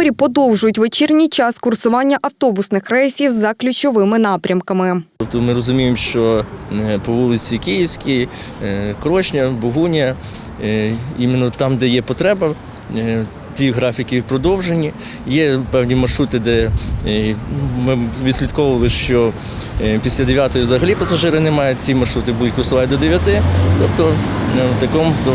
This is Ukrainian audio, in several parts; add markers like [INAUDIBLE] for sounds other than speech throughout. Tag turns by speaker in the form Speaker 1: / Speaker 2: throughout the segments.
Speaker 1: Житомирі подовжують вечірній час курсування автобусних рейсів за ключовими напрямками.
Speaker 2: Тобто ми розуміємо, що е, по вулиці Київській, е, Крошня, Богуня, е, іменно там, де є потреба, ті графіки продовжені. Є певні маршрути, де ми відслідковували, що після 9 взагалі пасажири немає, ці маршрути будуть курсувати до 9. Тобто в такому до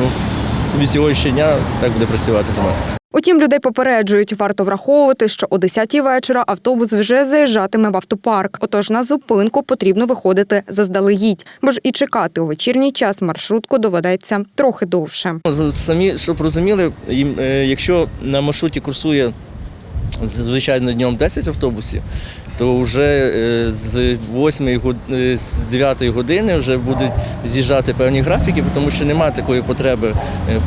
Speaker 2: від сьогоднішнього дня так буде працювати громадськість.
Speaker 1: Утім, людей попереджують, варто враховувати, що о 10-й вечора автобус вже заїжджатиме в автопарк. Отож на зупинку потрібно виходити заздалегідь, бо ж і чекати у вечірній час маршрутку доведеться трохи довше.
Speaker 2: Самі, щоб розуміли, е, якщо на маршруті курсує звичайно днем 10 автобусів, то вже е, з 8 год- е, з 9 години вже будуть з'їжджати певні графіки, тому що немає такої потреби е,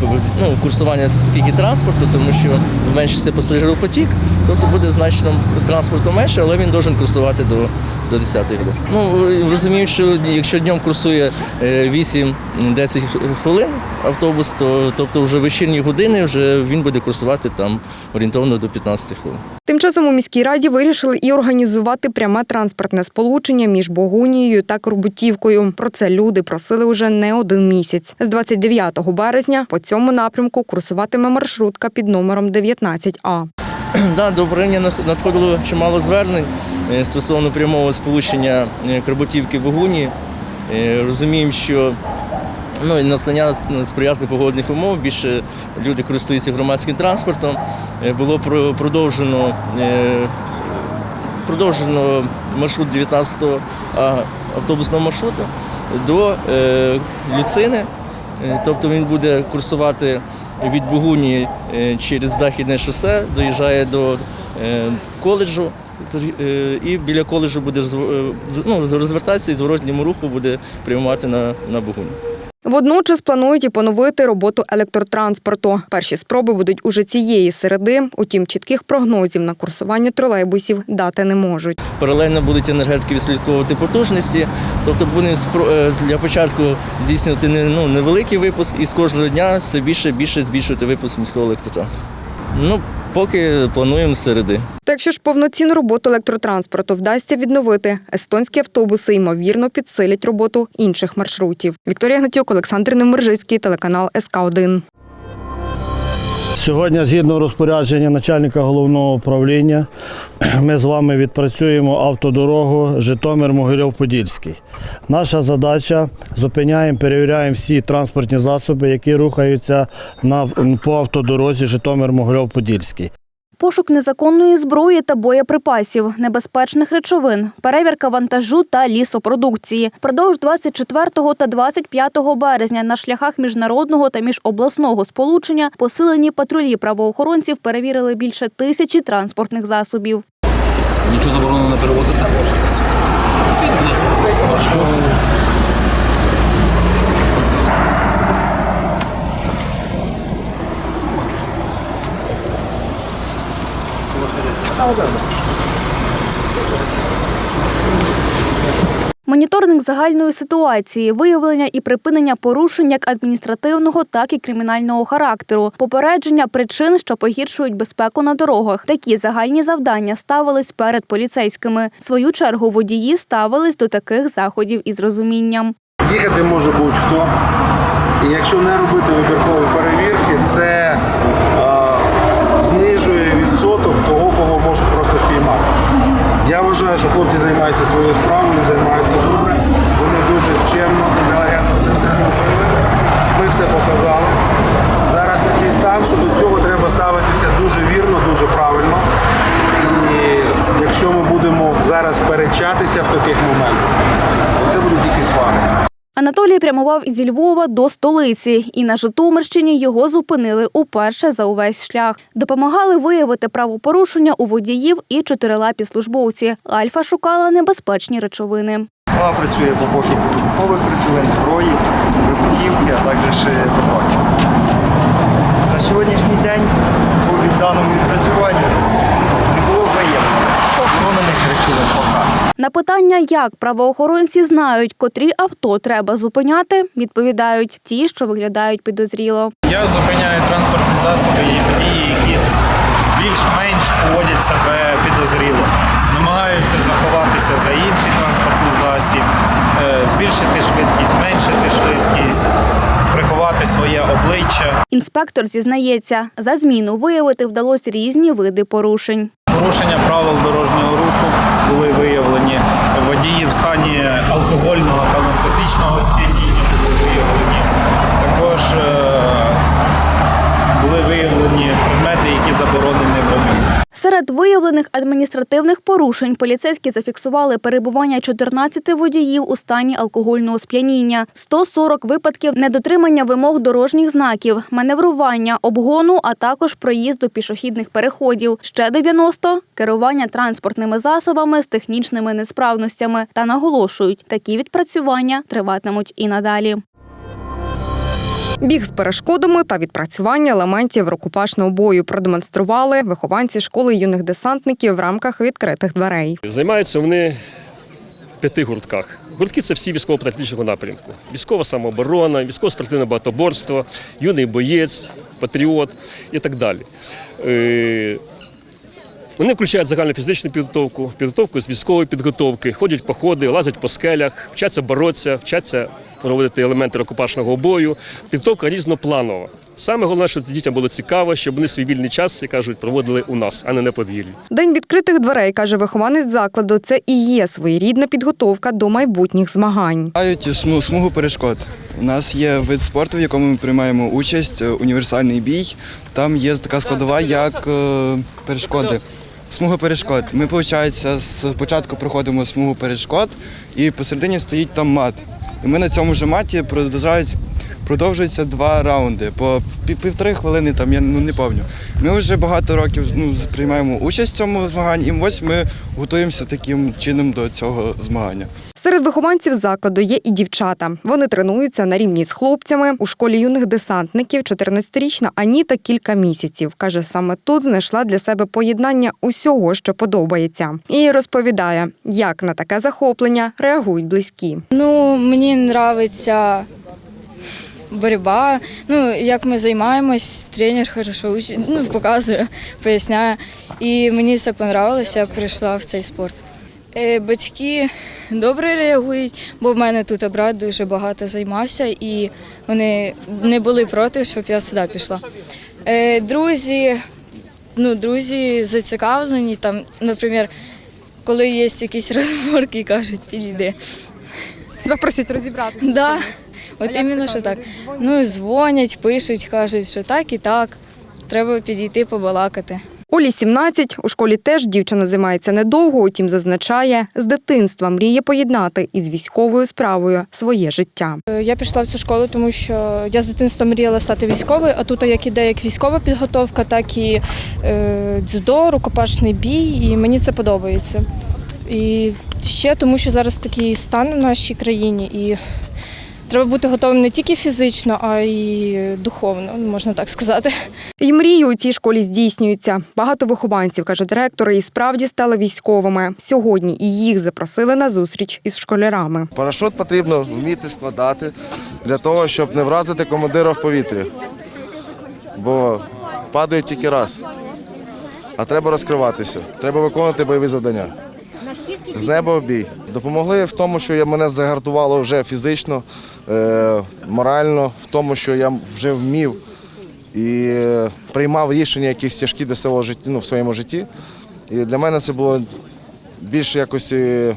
Speaker 2: ну, курсування скільки транспорту, тому що зменшиться пасажиропотік, тобто буде значно транспорту менше, але він має курсувати до, до 10 години. Ну, е, розумію, що якщо днем курсує е, 8-10 хвилин автобус, то тобто вже вечірні години вже він буде курсувати там орієнтовно до 15 хвилин.
Speaker 1: Тим часом у міській раді вирішили і організувати пряме транспортне сполучення між Богунією та Корбутівкою. Про це люди просили уже не один місяць. З 29 березня по цьому напрямку курсуватиме маршрутка під номером 19А. [CLEARS THROAT]
Speaker 2: Да, до управління надходило чимало звернень е, стосовно прямого сполучення е, Карботівки Богуні. Е, Розуміємо, що ну, настання сприятливих погодних умов більше люди користуються громадським транспортом. Е, Було продовжено, е, продовжено маршрут 19-го автобусного маршруту до е, Люцини. Е, Тобто він буде курсувати від Богуні е, через західне шосе, доїжджає до е, коледжу. Е, І біля коледжу буде е, ну, розвертатися і зворотньому руху буде прямувати на, на Богуню.
Speaker 1: Водночас планують і поновити роботу електротранспорту. Перші спроби будуть уже цієї середи. Утім, чітких прогнозів на курсування тролейбусів дати не можуть.
Speaker 2: Паралельно будуть енергетики відслідковувати потужності. Тобто будемо е, для початку здійснювати ну, невеликий випуск і з кожного дня все більше і більше збільшувати випуск міського електротранспорту. Ну, поки плануємо середи.
Speaker 1: Та якщо ж повноцінну роботу електротранспорту вдасться відновити, естонські автобуси ймовірно підсилять роботу інших маршрутів. Вікторія Гнатюк, Олександр Немержицький, телеканал СК 1
Speaker 3: Сьогодні, згідно розпорядження начальника головного управління, [CLEARS THROAT] ми з вами відпрацюємо автодорогу Житомир-Могильов-Подільський. Наша задача зупиняємо, перевіряємо всі транспортні засоби, які рухаються на, по автодорозі Житомир-Могильов-Подільський.
Speaker 4: Пошук незаконної зброї та боєприпасів, небезпечних речовин, перевірка вантажу та лісопродукції. Продовж 24 та 25 березня на шляхах міжнародного та міжобласного сполучення посилені патрулі правоохоронців перевірили більше тисячі транспортних засобів.
Speaker 5: Нічого заборонено не перевозити? А що?
Speaker 4: Моніторинг загальної ситуації, виявлення і припинення порушень як адміністративного, так і кримінального характеру, попередження причин, що погіршують безпеку на дорогах. Такі загальні завдання ставились перед поліцейськими. В свою чергу водії ставились до таких заходів із розумінням.
Speaker 6: Їхати може будь-хто. І якщо не робити вибіркові перевірки, це е, знижує відсоток того, кого можуть просто впіймати. Я вважаю, що хлопці займаються своєю справою, займаються добре. Вони дуже чемно, інтелігентно це все зробили. Ми все показали. Зараз такий стан, що до цього треба ставитися дуже вірно, дуже правильно. І якщо ми будемо зараз перечатися в таких моментах, то це будуть тільки свари.
Speaker 4: Анатолій прямував зі Львова до столиці, і на Житомирщині його зупинили уперше за увесь шлях. Допомагали виявити правопорушення у водіїв і чотирилапі службовці. Альфа шукала небезпечні речовини.
Speaker 7: Вона працює по пошуку вибухових речовин, зброї, вибухівки, а також патронів. На сьогоднішній день по відданому відпрацюванню не було виявлено феноменних речовин пока.
Speaker 4: На питання, як правоохоронці знають, котрі авто треба зупиняти, відповідають ті, що виглядають підозріло.
Speaker 8: Я зупиняю транспортні засоби і водії, які більш-менш поводять себе підозріло. Намагаються заховатися за інший транспортний засіб, е, збільшити швидкість, зменшити швидкість, приховати своє обличчя.
Speaker 4: Інспектор зізнається, за зміну виявити вдалося різні види порушень.
Speaker 8: Порушення правил дорожнього руху були виявлені. Водії в стані алкогольного та наркотичного сп'яніння були виявлені. Також е, були виявлені предмети, які заборонені.
Speaker 4: Серед виявлених адміністративних порушень поліцейські зафіксували перебування 14 водіїв у стані алкогольного сп'яніння, 140 випадків недотримання вимог дорожніх знаків, маневрування, обгону, а також проїзду пішохідних переходів. Ще 90 – керування транспортними засобами з технічними несправностями. Та наголошують, такі відпрацювання триватимуть і надалі.
Speaker 1: Біг з перешкодами та відпрацювання елементів рукопашного бою продемонстрували вихованці школи юних десантників в рамках відкритих дверей.
Speaker 9: Займаються вони в п'яти гуртках. Гуртки це всі військово-патріотичного напрямку: військова самооборона, військово-спортивне багатоборство, юний боєць, патріот і так далі. Е, Вони включають загальну фізичну підготовку, підготовку з військової підготовки, ходять походи, лазять по скелях, вчаться боротися, вчаться проводити елементи рукопашного бою. Підготовка різнопланова. Саме головне, щоб дітям було цікаво, щоб вони свій вільний час, як кажуть, проводили у нас, а не на подвір'ї.
Speaker 1: День відкритих дверей, каже вихованець закладу, це і є своєрідна підготовка до майбутніх змагань.
Speaker 10: Мають смугу перешкод. У нас є вид спорту, в якому ми приймаємо участь, е, універсальний бій. Там є така складова, як е, перешкоди. Смуга перешкод. Ми, виходить, спочатку проходимо смугу перешкод, і посередині стоїть там мат. І ми на цьому ж маті продовжують, продовжуються два раунди по півтори хвилини, там я ну, не пам'ятаю. Ми вже багато років ну, приймаємо участь в цьому змаганні, і ось ми готуємося таким чином до цього змагання.
Speaker 1: Серед вихованців закладу є і дівчата. Вони тренуються на рівні з хлопцями. У школі юних десантників 14-річна Аніта кілька місяців. Каже, саме тут знайшла для себе поєднання усього, що подобається. І розповідає, як на таке захоплення реагують близькі.
Speaker 11: Ну, мені подобається боротьба. Ну, як ми займаємось, тренер хорошо учить, ну, показує, поясняє. І мені це подобалося, я прийшла в цей спорт. Е, Батьки добре реагують, бо в мене тут брат дуже багато займався, і вони не були проти, щоб я сюди пішла. Е, Друзі, ну, друзі зацікавлені, там, наприклад, коли є якісь [LAUGHS] розборки, кажуть, підійди.
Speaker 12: Тебе просять розібратися.
Speaker 11: Да. От іменно що так. Ну, дзвонять, пишуть, кажуть, що так і так. Треба підійти побалакати.
Speaker 1: Олі 17, у школі теж дівчина займається недовго, утім зазначає, з дитинства мріє поєднати із військовою справою своє життя.
Speaker 12: Я пішла в цю школу, тому що я з дитинства мріяла стати військовою, а тут як іде як військова підготовка, так і е, дзюдо, рукопашний бій, і мені це подобається. І ще тому, що зараз такий стан в нашій країні, і треба бути готовим не тільки фізично, а й духовно, можна так сказати.
Speaker 1: І мрії у цій школі здійснюються. Багато вихованців, каже директор, і справді стали військовими. Сьогодні і їх запросили на зустріч із школярами.
Speaker 6: Парашут потрібно вміти складати для того, щоб не вразити командира в повітрі. Бо падає тільки раз. А треба розкриватися, треба виконувати бойові завдання. З неба в бій. Допомогли в тому, що я- мене загартувало вже фізично, морально, в тому, що я вже вмів і е, приймав рішення якісь тяжкі для свого життя ну, в своєму житті. І для мене це було більше якось. е,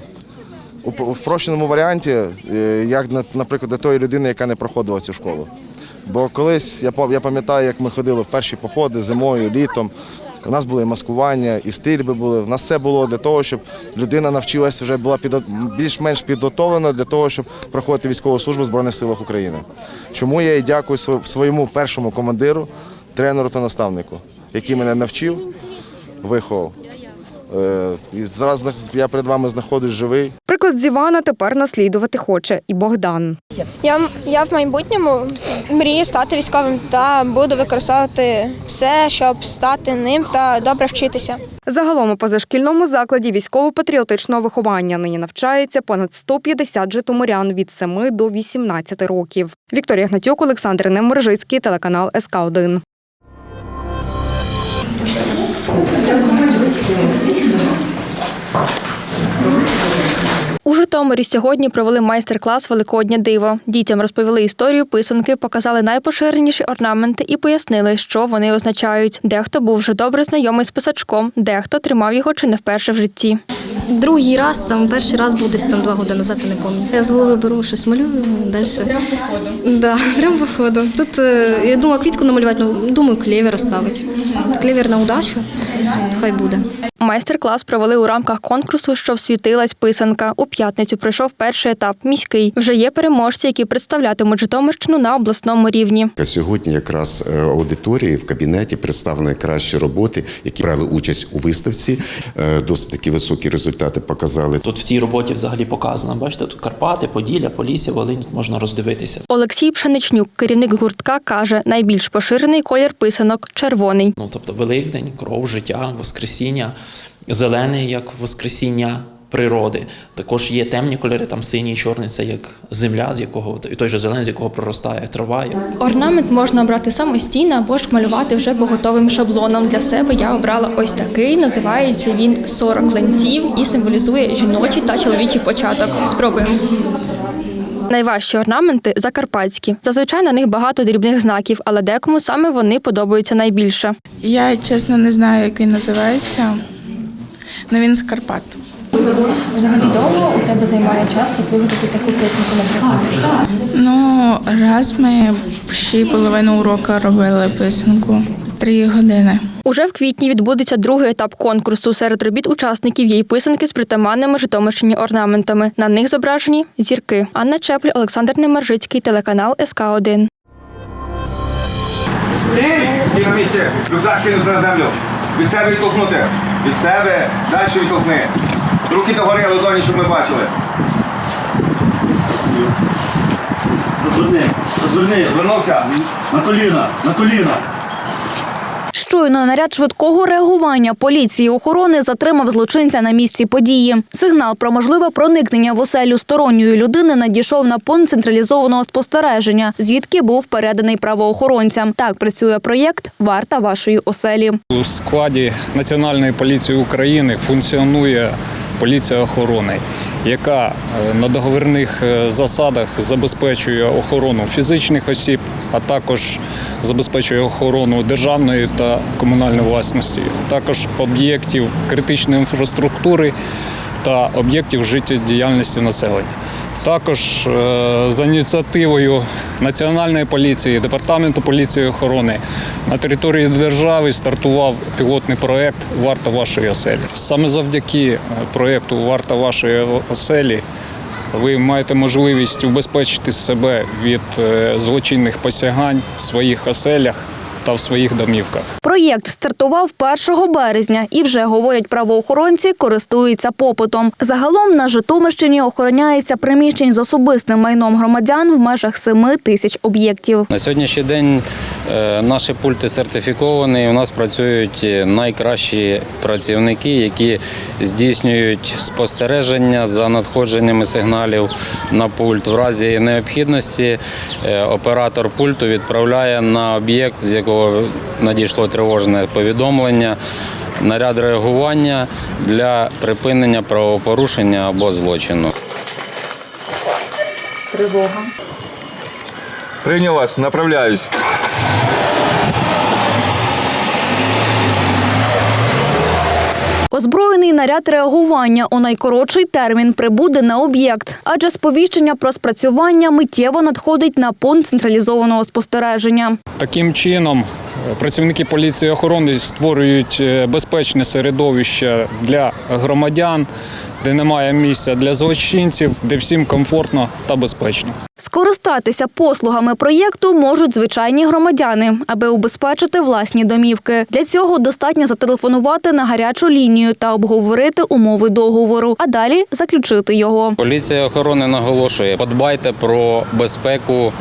Speaker 6: у п- в спрощеному варіанті, е, як, на- наприклад, для тої людини, яка не проходила цю школу. Бо колись я пам'ятаю, як ми ходили в перші походи зимою, літом. У нас були маскування, і стрільби були. У нас все було для того, щоб людина навчилася вже була під... більш-менш підготовлена для того, щоб проходити військову службу в Збройних силах України. Чому я і дякую своєму першому командиру, тренеру та наставнику, який мене навчив, виховав. Е, І зараз я перед вами знаходжусь живий.
Speaker 1: Приклад з Івана тепер наслідувати хоче і Богдан.
Speaker 13: Я, я в майбутньому мрію стати військовим та буду використовувати все, щоб стати ним та добре вчитися.
Speaker 1: Загалом у позашкільному закладі військово-патріотичного виховання нині навчається понад 150 житомирян від 7 до 18 років. Вікторія Гнатюк, Олександр Немержицький, телеканал СК 1 Спасибо.
Speaker 14: У Житомирі сьогодні провели майстер-клас Великоднє диво. Дітям розповіли історію писанки, показали найпоширеніші орнаменти і пояснили, що вони означають. Дехто був вже добре знайомий з писачком, дехто тримав його чи не вперше в житті.
Speaker 15: Другий раз, там перший раз був десь там два роки назад, я не пам'ятаю. Я з голови беру щось малюю, далі. Прямо по? Да, [LAUGHS] прямо по ходу. Тут е, я думала квітку намалювати, ну думаю, клевер оставити. Клевер на удачу, хай буде.
Speaker 14: Майстер-клас провели у рамках конкурсу, щоб світилась писанка. У п'ятницю пройшов перший етап міський. Вже є переможці, які представлятимуть Житомирщину на обласному рівні.
Speaker 16: Сьогодні якраз е, аудиторії в кабінеті представлені кращі роботи, які брали участь у виставці. Е, Досить такі високі результати показали.
Speaker 17: Тут в цій роботі взагалі показано. Бачите, тут Карпати, Поділля, Полісся, Волинь можна роздивитися.
Speaker 14: Олексій Пшеничнюк, керівник гуртка, каже, найбільш поширений колір писанок червоний.
Speaker 17: Ну тобто Великдень, кров, життя, Воскресіння, зелений як Воскресіння. Природи також є темні кольори, там синій, чорний це як земля, з якого і той же зелений, з якого проростає трава.
Speaker 14: Орнамент можна обрати самостійно або ж малювати вже по готовим шаблонам. Для себе я обрала ось такий. Називається він 40 ланців і символізує жіночий та чоловічий початок. Спробуємо. Найважчі орнаменти закарпатські. Зазвичай на них багато дрібних знаків, але декому саме вони подобаються найбільше.
Speaker 18: Я чесно не знаю, як він називається. Але він з Карпат.
Speaker 14: Взагалі довго у тебе займає часу вивчити таку писанку, наприклад.
Speaker 18: Ну, раз ми ще половину уроку робили писанку. Три години.
Speaker 14: Уже в квітні відбудеться другий етап конкурсу. Серед робіт учасників є й писанки з притаманними Житомирщині орнаментами. На них зображені зірки. Анна Чепль, Олександр Немержицький, телеканал СК 1
Speaker 19: Ти і на місці рюкзак кинути на землю. Від себе відтолкнути. Від себе далі відтолкни. Руки догори, ладоні, щоб ми бачили.
Speaker 3: Розвернись, розвернись.
Speaker 19: Звернувся.
Speaker 3: На коліна, на коліна.
Speaker 4: Щойно наряд швидкого реагування поліції охорони затримав злочинця на місці події. Сигнал про можливе проникнення в оселю сторонньої людини надійшов на пункт централізованого спостереження, звідки був переданий правоохоронцям. Так працює проєкт Варта вашої оселі.
Speaker 20: У складі Національної поліції України функціонує поліція охорони, яка е, на договірних е, засадах забезпечує охорону фізичних осіб, а також забезпечує охорону державної та комунальної власності, також об'єктів критичної інфраструктури та об'єктів життєдіяльності населення. Також е, за ініціативою Національної поліції, департаменту поліції охорони на території держави стартував пілотний проект Варта вашої оселі. Саме завдяки е, проекту Варта вашої оселі ви маєте можливість убезпечити себе від е, злочинних посягань в своїх оселях та в своїх домівках.
Speaker 4: Проєкт стартував 1 березня і вже говорять правоохоронці, користується попитом. Загалом на Житомирщині охороняється приміщень з особистим майном громадян в межах 7 тисяч об'єктів.
Speaker 21: На сьогоднішній день е, наші пульти сертифіковані. У нас працюють е, найкращі працівники, які здійснюють спостереження за надходженнями сигналів на пульт. В разі необхідності е, оператор пульту відправляє на об'єкт, з якого надійшло тривожне повідомлення. Наряд реагування для припинення правопорушення або злочину.
Speaker 4: Тривога.
Speaker 19: Прийнялась, направляюсь.
Speaker 4: Озброєний наряд реагування у найкоротший термін прибуде на об'єкт, адже сповіщення про спрацювання миттєво надходить на пункт централізованого спостереження.
Speaker 20: Таким чином працівники поліції охорони створюють е, безпечне середовище для громадян, де немає місця для злочинців, де всім комфортно та безпечно.
Speaker 4: Скористатися послугами проєкту можуть звичайні громадяни, аби убезпечити власні домівки. Для цього достатньо зателефонувати на гарячу лінію та обговорити умови договору, а далі заключити його.
Speaker 21: Поліція охорони наголошує: подбайте про безпеку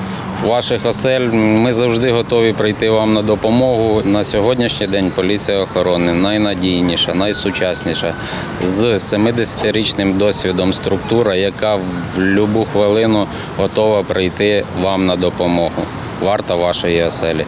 Speaker 21: ваших осель. Ми завжди готові прийти вам на допомогу. На сьогоднішній день поліція охорони найнадійніша, найсучасніша з 70-річним досвідом структура, яка в будь-яку хвилину готова прийти вам на допомогу. Варта вашої оселі.